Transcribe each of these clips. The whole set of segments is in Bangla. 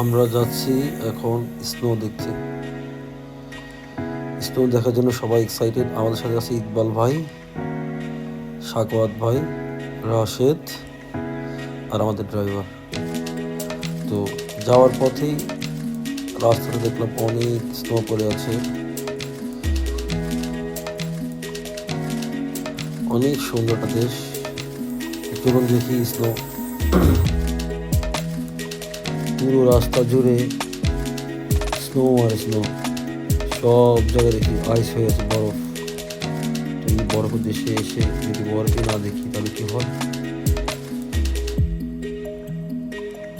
আমরা যাচ্ছি এখন স্নো দেখতে। স্নো দেখার জন্য সবাই এক্সাইটেড আমাদের সাথে আছে ইকবাল ভাই, সাকওয়াত ভাই, রাশেদ আর আমাদের ড্রাইভার তো যাওয়ার পথেই রাস্তাতে দেখলাম অনেক স্নো পড়ে আছে। অনেক সুন্দর একটা দেশ। চলুন দেখি স্নো পুরো রাস্তা জুড়ে স্নো আর স্নো সব জায়গায় দেখি আইস হয়ে আছে, বরফ। তো এই বরফের দেশে এসে যদি বরফে না দেখি, তাহলে কি হয়?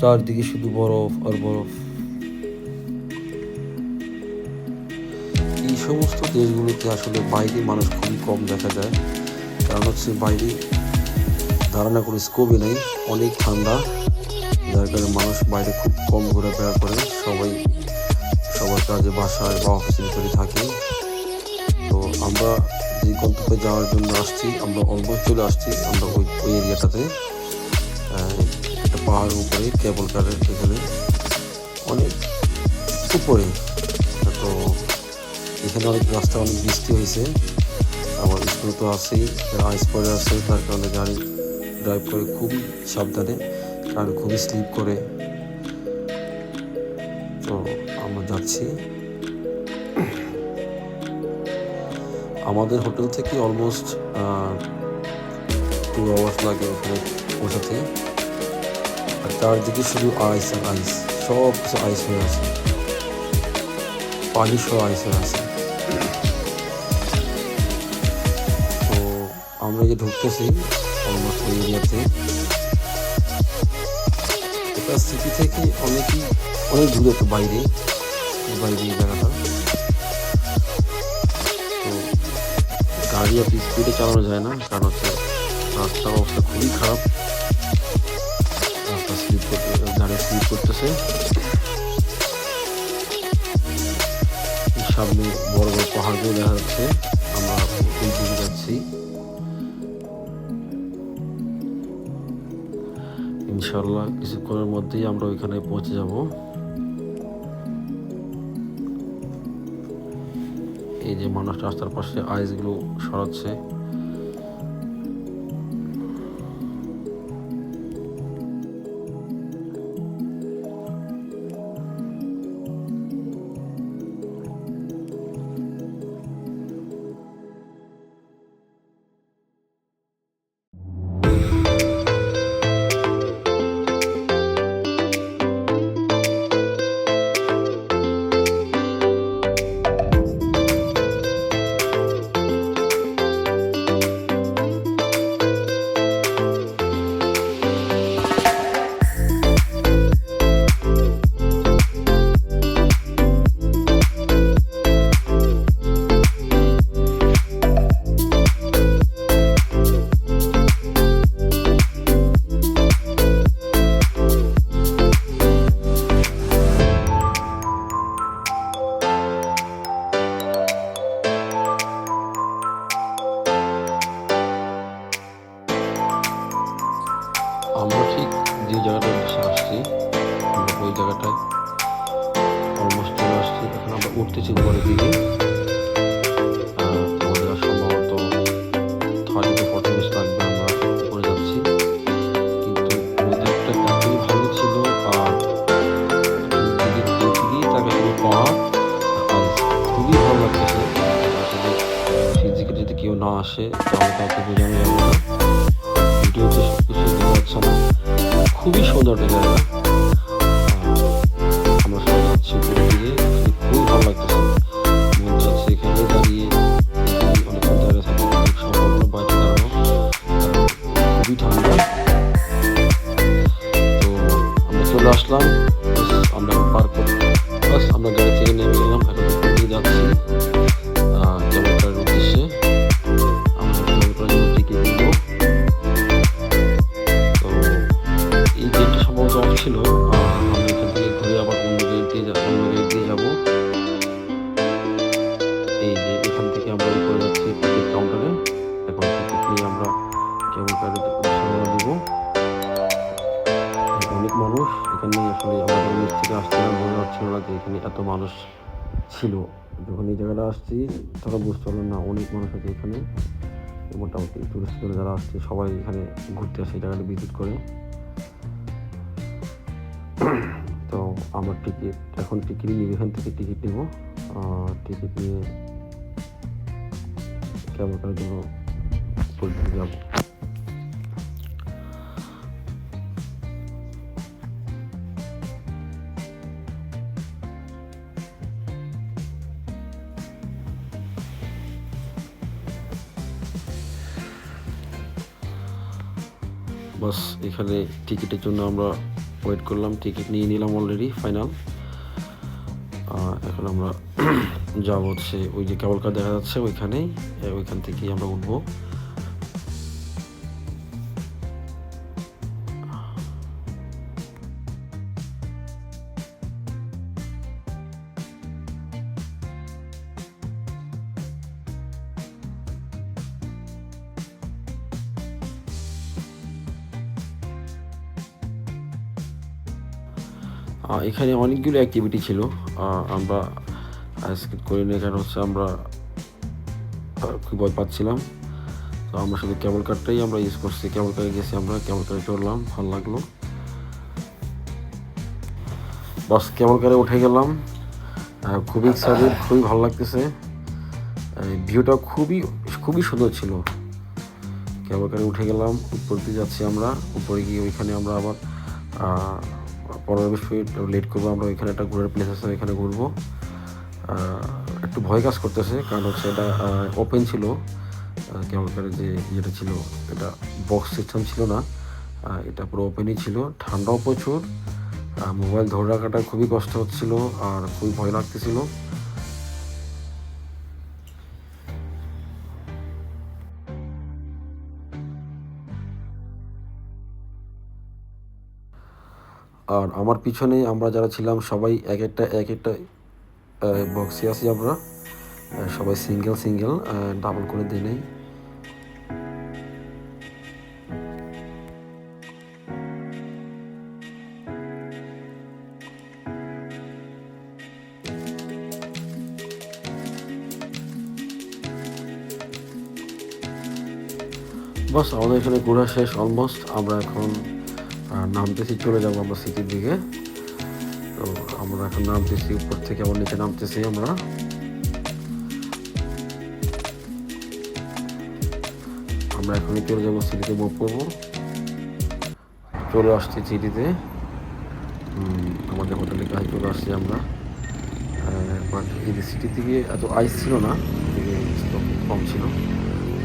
চারদিকে শুধু বরফ আর বরফ। এই সমস্ত দেশগুলোতে আসলে বাইরে মানুষ খুবই কম দেখা যায়। কারণ হচ্ছে বাইরে ধারণা কোনো স্কোপই নেই, অনেক ঠান্ডা। যার কারণে মানুষ বাইরে খুব কম ঘোরাফেরা করে, সবাই সবার কাজে বাসায় বা অফিসের ভিতরে থাকে। তো আমরা যে গন্তব্যে যাওয়ার জন্য আসছি, আমরা অলমোস্ট চলে আসছি, আমরা ওই ওই এরিয়াটাতে। একটা পাহাড়ের উপরে, কেবল কারের এখানে। অনেক উপরে। তো এখানে অনেক রাস্তা, অনেক বৃষ্টি হয়েছে। আবার স্কুল তো আছেই, আইস পরে আছে, তার কারণে গাড়ি ড্রাইভ করে খুবই সাবধানে। কারণ খুবই স্লিপ করে। তো আমরা যাচ্ছি। আমাদের হোটেল থেকে অলমোস্ট টু আওয়ার্স লাগে ওখানে পৌঁছাতে আর চারদিকে শুধু আইস আর আইস সব কিছু আইস হয়ে আছে। পানি সহ আইস হয়ে আছে। তো আমরা যে ঢুকতেছি অলমোস্ট ওই এরিয়াতে এটা সিটি থেকে অনেকই, অনেক দূরে তো বাইরে বাইরে জায়গাটা তো গাড়ি আর স্পিডে চালানো যায় না, কারণ হচ্ছে রাস্তার অবস্থা খুবই খারাপ। রাস্তা স্লিপ করতে, গাড়ি স্লিপ করতেছে। সামনে বড় বড় পাহাড়গুলো দেখা যাচ্ছে। আমরা যাচ্ছি। ইনশাল্লাহ কিছুক্ষণের মধ্যেই আমরা ওইখানে পৌঁছে যাব। এই যে মানুষ রাস্তার পাশে আইসগুলো সরাচ্ছে। কেউ না আসে তাহলে তাকে বোঝানো যাবে না ভিডিওতে সব কিছু দেখা যাচ্ছে না। খুবই সুন্দর একটা জায়গা আমরা সবাই যাচ্ছি খুবই ভালো লাগতেছে। ছিল ঘুরে আবার থেকে আমরা যাচ্ছি কাউন্টারে নিয়ে আমরা দিব অনেক মানুষ, এখানে আসছিলাম মনে না যে এখানে এত মানুষ ছিল। যখন এই জায়গাটা আসছি তখন বুঝতে পারলাম না অনেক মানুষ আছে এখানে। মোটামুটি টুরিস্ট যারা আসছে, সবাই এখানে ঘুরতে আসে এই জায়গাটা ভিজিট করে। আমার টিকিট এখন টিকিট নিব এখান থেকে টিকিট নিব। টিকিট নিয়ে কেমন জন্য বলতে যাব। বাস, এখানে টিকিটের জন্য আমরা ওয়েট করলাম, টিকিট নিয়ে নিলাম অলরেডি ফাইনাল এখন আমরা যাব হচ্ছে ওই যে কেবল কার দেখা যাচ্ছে ওইখানেই ওইখান থেকেই আমরা উঠবো। এখানে অনেকগুলো অ্যাক্টিভিটি ছিল। আমরা স্কিপ করি না এখানে হচ্ছে আমরা খুব ভয় পাচ্ছিলাম। তো আমরা শুধু কেবল কারটাই আমরা ইউজ করছি। কেবল কারে গেছি আমরা কেবল কারে চড়লাম, ভালো লাগল। বাস কেবল কারে উঠে গেলাম। খুবই এক্সাইটেড খুবই ভালো লাগতেছে। ভিউটা খুবই খুবই সুন্দর ছিল। কেবল কারে উঠে গেলাম, উপর দিয়ে যাচ্ছি আমরা। উপরে গিয়ে ওইখানে আমরা আবার পনেরো বিশ মিনিট লেট করব। আমরা ওইখানে একটা ঘোরার প্লেস আছে ওইখানে ঘুরবো। একটু ভয় কাজ করতেছে, কারণ হচ্ছে এটা ওপেন ছিল। কেমন করে যে ইয়েটা ছিল, এটা বক্স সিস্টেম ছিল না। এটা পুরো ওপেনই ছিল। ঠান্ডাও প্রচুর। মোবাইল ধরে রাখাটা খুবই কষ্ট হচ্ছিল, আর খুবই ভয় লাগতেছিল। আর আমার পিছনে আমরা যারা ছিলাম সবাই এক একটা এক একটা বক্সে আছি আমরা। সবাই সিঙ্গেল সিঙ্গেল ডাবল করে দিই নেই। বাস, আমাদের এখানে ঘোরা শেষ অলমোস্ট আমরা এখন আহ, নামতেছি চলে যাব আমরা সিটির দিকে। তো আমরা এখন নামতেছি উপর থেকে আবার নিচে নামতেছি আমরা। আমরা এখনই চলে যাব সিটিতে মুভ করব। চলে আসছি সিটিতে। আমাদের হোটেলের কাছে চলে আসছি আমরা। সিটি থেকে এত আইস ছিল না কম ছিল।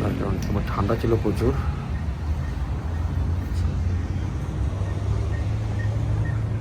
তার কারণ তোমার ঠান্ডা ছিল প্রচুর।